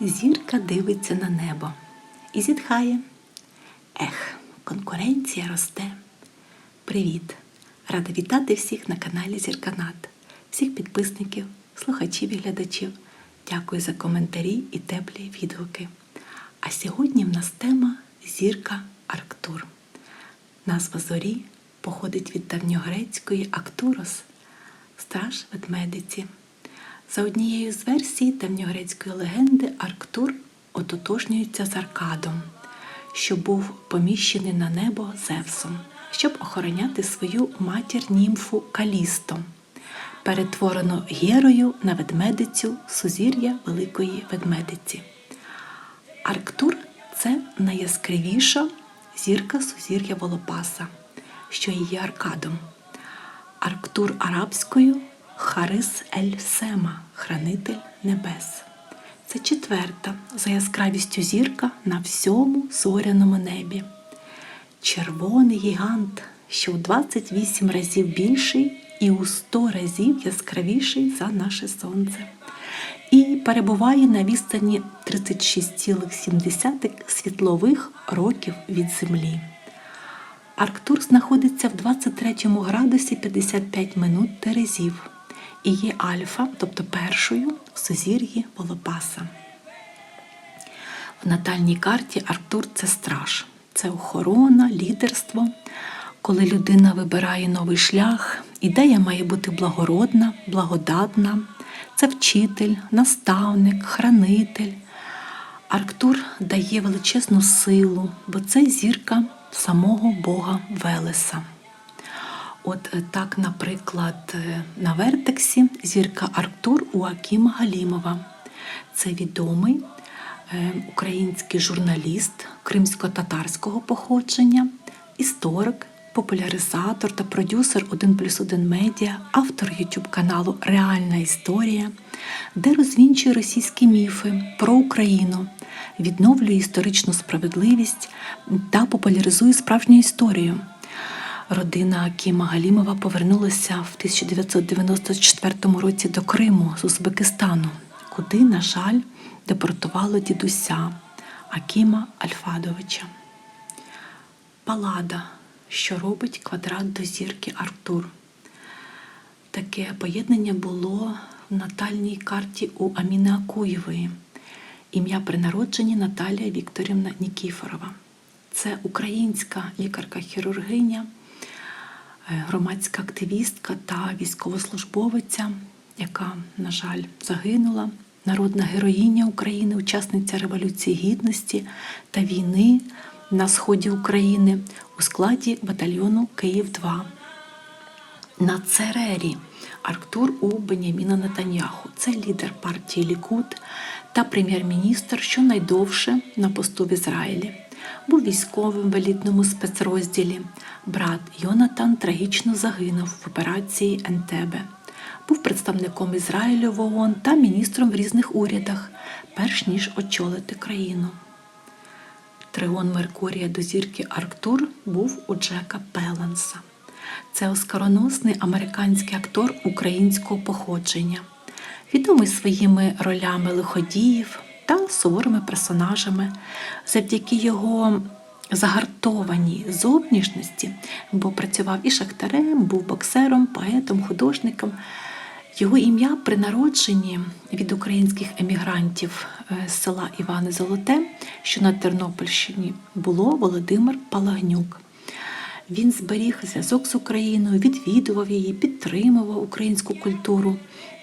Зірка дивиться на небо і зітхає. Ех, конкуренція росте. Привіт! Рада вітати всіх на каналі Зірканат, всіх підписників, слухачів і глядачів. Дякую за коментарі і теплі відгуки. А сьогодні в нас тема Зірка Арктур. Назва зорі походить від давньогрецької Актурос, страж ведмедиці. За однією з версій давньогрецької легенди Арктур ототожнюється з Аркадом, що був поміщений на небо Зевсом, щоб охороняти свою матір німфу Калісто, перетворену Герою на ведмедицю сузір'я Великої Ведмедиці. Арктур це найяскравіша зірка сузір'я Волопаса, що є Аркадом. Арктур арабською Харис Ель Сема, хранитель небес. Це четверта за яскравістю зірка на всьому зоряному небі. Червоний гігант, що в 28 разів більший і у 100 разів яскравіший за наше сонце. І перебуває на відстані 36,7 світлових років від Землі. Арктур знаходиться в 23 градусі 55 минут Терезів і є альфа, тобто першою в сузір'ї Волопаса. В натальній карті Арктур це страж, це охорона, лідерство. Коли людина вибирає новий шлях, ідея має бути благородна, благодатна, це вчитель, наставник, хранитель. Арктур дає величезну силу, бо це зірка самого Бога Велеса. От так, наприклад, на вертексі зірка Арктур у Галімова. Це відомий український журналіст кримсько-татарського походження, історик, популяризатор та продюсер 1 плюс 1 медіа, автор YouTube каналу Реальна історія, де розвінчує російські міфи про Україну, відновлює історичну справедливість та популяризує справжню історію. Родина Кіма Галімова повернулася в 1994 році до Криму з Узбекистану, куди, на жаль, депортувало дідуся Акіма Альфадовича. Палада, що робить квадрат до зірки Артур. Таке поєднання було в натальній карті у Аміни Акуєвої. Ім'я при народженні Наталія Вікторівна Нікіфорова. Це українська лікарка-хірургиня, громадська активістка та військовослужбовиця, яка, на жаль, загинула, народна героїня України, учасниця Революції Гідності та війни на сході України у складі батальйону Київ 2 на Церері Арктур у Беняміна Нетаньяху. Це лідер партії Лікут та прем'єр-міністр, що найдовше на посту в Ізраїлі. Був військовим в елітному спецрозділі. Брат Йонатан трагічно загинув в операції Ентебе. Був представником Ізраїлю в ООН та міністром в різних урядах, перш ніж очолити країну. Тригон Меркурія до зірки Арктур був у Джека Пеленса. Це оскароносний американський актор українського походження, відомий своїми ролями лиходіїв та суворими персонажами, завдяки його загартованій зовнішності, бо працював і шахтарем, був боксером, поетом, художником. Його ім'я при народженні від українських емігрантів з села Іване Золоте, що на Тернопільщині, було Володимир Палагнюк. Він зберіг зв'язок з Україною, відвідував її, підтримував українську культуру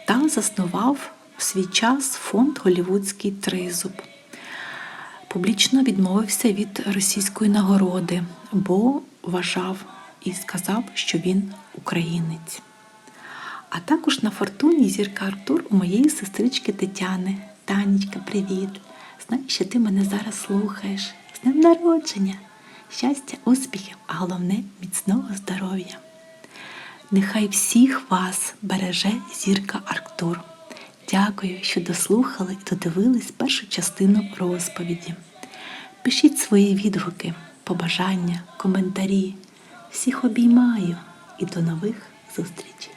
та заснував в свій час фонд Голівудський Тризуб. Публічно відмовився від російської нагороди, бо вважав і сказав, що він українець. А також на фортуні зірка Артур у моєї сестрички Тетяни. Танечка, привіт! Знаю, що ти мене зараз слухаєш. З днем народження! Щастя, успіхів, а головне міцного здоров'я. Нехай всіх вас береже зірка Арктур. Дякую, що дослухали і додивились першу частину розповіді. Пишіть свої відгуки, побажання, коментарі. Всіх обіймаю і до нових зустрічей!